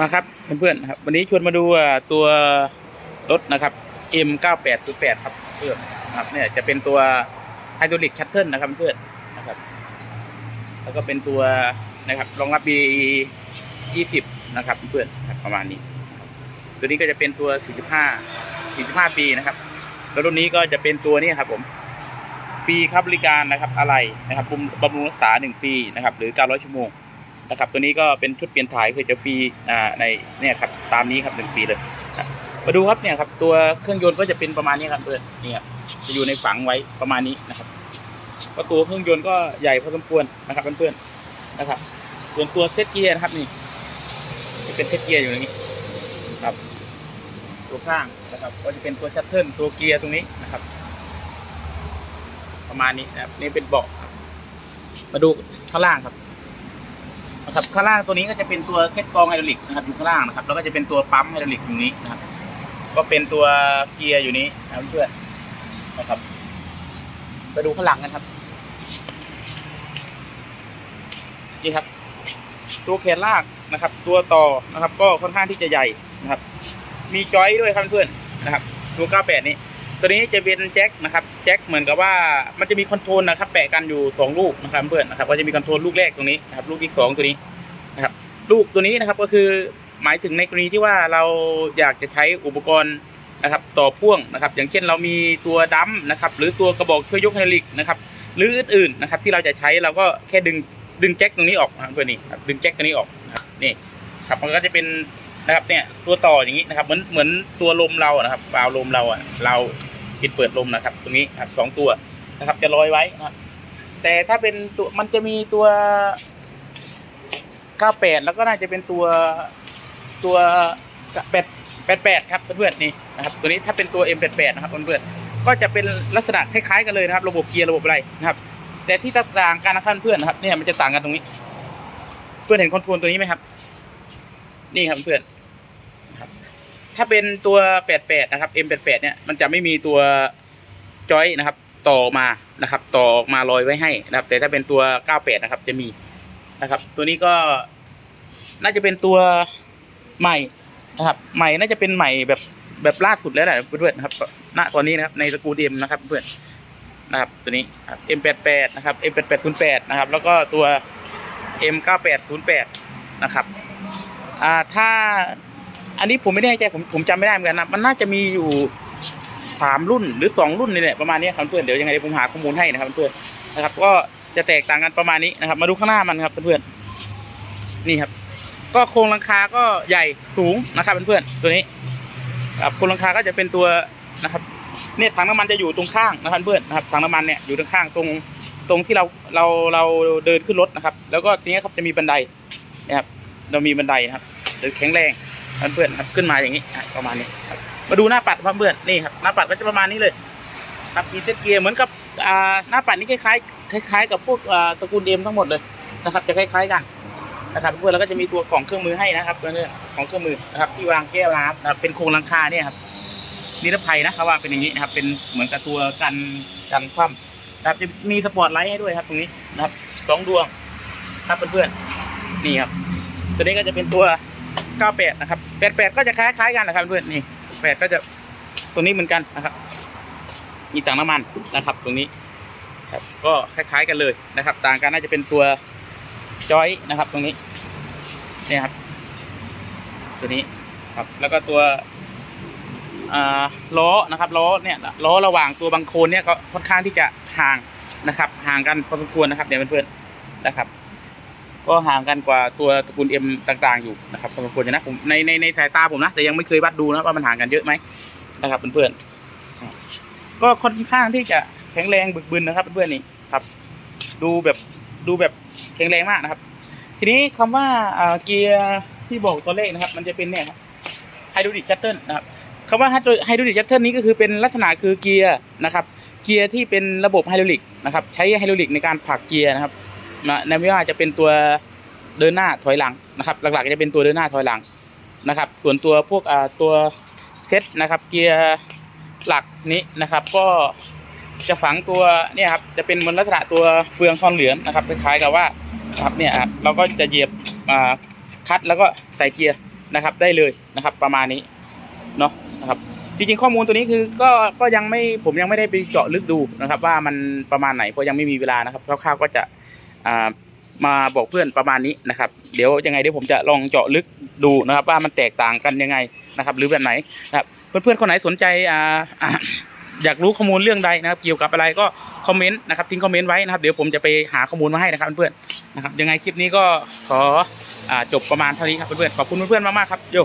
มาครับเพื่อนๆนครับ วันนี้ชวนมาดูตัวรถนะครับ M9808 ครับเพื่อนครับเนี่ยจะเป็นตัวไฮดรอลิกชัตเทิลนะครับเพื่อนนะครับ แล้วก็เป็นตัวนะครับรองรับ B 20 นะครับเพื่อนครับประมาณนี้ ตัวนี้ก็จะเป็นตัว 45 45 ปีนะครับ แล้วรุ่นนี้ก็จะเป็นตัวนี้ครับผมฟรีครับบริการนะครับอะไรนะครับบำรุงรักษา 1 ปีนะครับ หรือ 900 ชั่วโมง นะครับตัวนี้ก็เป็นชุดเปลี่ยนถ่ายเคือจะฟรีอ่าในเนี่ยครับตามนี้ครับหนึ่งปีเลยมาดูครับเนี่ยครับตัวเครื่องยนต์ก็จะเป็นประมาณนี้ครับเพื่อนนี่ครับจะอยู่ในฝังไว้ประมาณนี้นะครับก็ตัวเครื่องยนต์ก็ใหญ่พอสมควรนะครับเพื่อนๆนะครับ ส่วนตัวเซตเกียร์นะครับนี่จะเป็นเซตเกียร์อยู่อย่างนี้ครับ ตัวข้างนะครับ ก็จะเป็นตัวชัตเทิลตัวเกียร์ตรงนี้นะครับ ประมาณนี้นะครับนี่เป็นเบาะมาดูข้างล่างครับ นะครับข้างล่างตัวนี้ก็จะเป็นตัวเซ็ตกรองไฮดรอลิกนะครับอยู่ข้างล่างนะครับแล้วก็จะเป็นตัวปั๊มไฮดรอลิกอยู่นี้นะครับ ก็เป็นตัวเกียร์อยู่นี้นะครับเพื่อนนะครับไปดูข้างหลังกันครับนี่ครับ ตัวแขนลากนะครับ ตัวต่อนะครับ ก็ค่อนข้างที่จะใหญ่นะครับ มีจอยด้วยครับเพื่อนนะครับ ตัว 98 นี้ ตัวนี้จะเป็นแจ็คนะครับแจ็คเหมือนกับว่ามันจะมีคอนโทรลนะครับแปะกันอยู่สองลูกนะครับเพื่อนนะครับก็จะมีคอนโทรลลูกแรกตรงนี้นะครับลูกที่สองตัวนี้นะครับลูกตัวนี้นะครับก็คือหมายถึงในกรณีที่ว่าเราอยากจะใช้อุปกรณ์นะครับต่อพ่วงนะครับ อย่างเช่นเรามีตัวดัมนะครับหรือตัวกระบอกช่วยยกไฮดรอลิกนะครับหรืออื่นๆนะครับที่เราจะใช้เราก็แค่ดึงดึงแจ็คตรงนี้ออกนะครับเพื่อนนี่ดึงแจ็คตรงนี้ออกนะครับนี่ครับมันก็จะเป็นนะครับเนี่ยตัวต่ออย่างนี้นะครับเหมือนเหมือนตัวลมเราอะนะครับวาลวลมเราอะเรา ปิดเปิดลมนะครับ ตรงนี้ครับสองตัวนะครับ จะลอยไว้นะครับ แต่ถ้าเป็นตัวมันจะมีตัว 98 แล้วก็น่าจะเป็นตัวตัว8 88ครับเพื่อนๆนี่นะครับ ตัวนี้ถ้าเป็นตัว M88 นะครับเพื่อนๆก็จะเป็นลักษณะคล้ายๆกันเลยนะครับ ระบบเกียร์ระบบอะไรนะครับ แต่ที่ต่างกันนะครับเพื่อนนะครับเนี่ยมันจะต่างกันตรงนี้ เพื่อนเห็นคอนโทรลตัวนี้ไหมครับ นี่ครับเพื่อน ถ้าเป็นตัว 88 นะครับ M88 เนี่ยมันจะไม่มีตัวจอยนะครับ ต่อมานะครับ ต่อออกมาลอยไว้ให้นะครับ แต่ถ้าเป็นตัว 98 นะครับ จะมีนะครับ ตัวนี้ก็น่าจะเป็นตัวใหม่นะครับ ใหม่น่าจะเป็นใหม่แบบแบบล่าสุดแล้วแหละเพื่อนๆนะครับณตอนนี้นะครับในตระกูล M นะครับเพื่อนนะครับตัวนี้ M88 นะครับ M8808 นะครับ แล้วก็ตัว M9808 นะครับอ่าถ้า อันนี้ผมไม่แน่ใจผมผมจำไม่ได้เหมือนกันนะมันน่าจะมีอยู่สามรุ่นหรือสองรุ่นนี่แหละประมาณนี้ครับเพื่อนเดี๋ยวยังไงเดี๋ยวผมหาข้อมูลให้นะครับเพื่อนนะครับ ก็จะแตกต่างกันประมาณนี้นะครับ มาดูข้างหน้ามันครับเพื่อนนี่ครับ ก็โครงหลังคาก็ใหญ่สูงนะครับเพื่อนตัวนี้ครับโครงหลังคาก็จะเป็นตัวนะครับ เนี่ยถังน้ำมันจะอยู่ตรงข้างนะครับเพื่อนนะครับถังน้ำมันเนี่ยอยู่ตรงข้างตรงตรงที่เราเราเราเดินขึ้นรถนะครับ แล้วก็ทีนี้ครับจะมีบันไดนะครับเรามีบันไดนะครับหรือแข็งแรง เพื่อนครับขึ้นมาอย่างนี้ประมาณนี้ครับมาดูหน้าปัดครับเพื่อนนี่ครับหน้าปัดก็จะประมาณนี้เลยครับมีเซตเกียร์เหมือนกับหน้าปัดนี่คล้ายๆคล้าย ๆ กับพวกตระกูลเอ็มทั้งหมดเลยนะครับ จะคล้าย ๆกันนะครับเพื่อนแล้วก็จะมีตัวกล่องเครื่องมือให้นะครับเพื่อนของเครื่องมือนะครับที่วางแก้วน้ำนะครับเป็นโครงหลังคาเนี่ยครับนิรภัยนะเขาว่าเป็นอย่างนี้นะครับเป็นเหมือนกับตัวกันกันคว่ำนะครับจะมีสปอร์ตไลท์ให้ด้วยครับตรงนี้นะครับสองดวงครับเพื่อนๆนี่ครับตัวนี้ก็จะเป็นตัว 98 นะครับ 88 ก็จะคล้ายๆกันนะครับเพื่อนนี่8ก็จะตรงนี้เหมือนกันนะครับ มีถังน้ำมันนะครับ ตรงนี้ครับก็คล้าย ๆ กันเลยนะครับ ต่างกันน่าจะเป็นตัวจอยนะครับ ตรงนี้นี่ครับ ตัวนี้ครับแล้วก็ตัวอ่าล้อนะครับล้อเนี่ยล้อระหว่างตัวบางโคนเนี่ยก็ค่อนข้างที่จะห่างนะครับ ห่างกันพอสมควรนะครับเดี๋ยวเพื่อนๆนะครับ ก็ห่างกันกว่าตัวตระกูล M ต่างๆอยู่นะครับพอสมควรนะผมในในในสายตาผมนะ แต่ยังไม่เคยวัดดูนะว่ามันห่างกันเยอะไหมนะครับเพื่อนๆก็ค่อนข้างที่จะแข็งแรงบึกบึนนะครับเพื่อนๆนี่ครับ ดูแบบดูแบบแข็งแรงมากนะครับ ทีนี้คำว่าอ่าเกียร์ที่บอกตัวเลขนะครับ มันจะเป็นเนี่ยครับไฮดรอลิกชัตเทิลนะครับคำว่าไฮดรอลิกชัตเทิลนี้ก็คือเป็นลักษณะคือเกียร์นะครับ เกียร์ที่เป็นระบบไฮดรอลิกนะครับ ใช้ไฮดรอลิกในการผลักเกียร์นะครับนะในไม่ว่าจะเป็นตัว เดินหน้าถอยหลังนะครับ หลักๆจะเป็นตัวเดินหน้าถอยหลังนะครับ ส่วนตัวพวกตัวเซตนะครับ เกียร์หลักนี้นะครับ ก็จะฝังตัวเนี่ยครับจะเป็นมนลักษณะตัวเฟืองทองเหลืองนะครับคล้ายๆกับว่านะครับเนี่ยครับเราก็จะเหยียบคัดแล้วก็ใส่เกียร์นะครับได้เลยนะครับประมาณนี้เนาะนะครับจริงๆข้อมูลตัวนี้คือก็ก็ยังไม่ผมยังไม่ได้ไปเจาะลึกดูนะครับ ว่ามันประมาณไหนเพราะยังไม่มีเวลานะครับคร่าวๆก็จะอ่า มาบอกเพื่อนประมาณนี้นะครับ เดี๋ยวยังไงเดี๋ยวผมจะลองเจาะลึกดูนะครับ ว่ามันแตกต่างกันยังไงนะครับ หรือแบบไหนนะครับเพื่อนๆคนไหนสนใจอ่าอยากรู้ข้อมูลเรื่องใดนะครับเกี่ยวกับอะไรก็คอมเมนต์นะครับทิ้งคอมเมนต์ไว้นะครับเดี๋ยวผมจะไปหาข้อมูลมาให้นะครับเพื่อนๆนะครับยังไงคลิปนี้ก็ขออจบประมาณเท่านี้ครับเพื่อนๆขอบคุณเพื่อนๆมากๆครับโย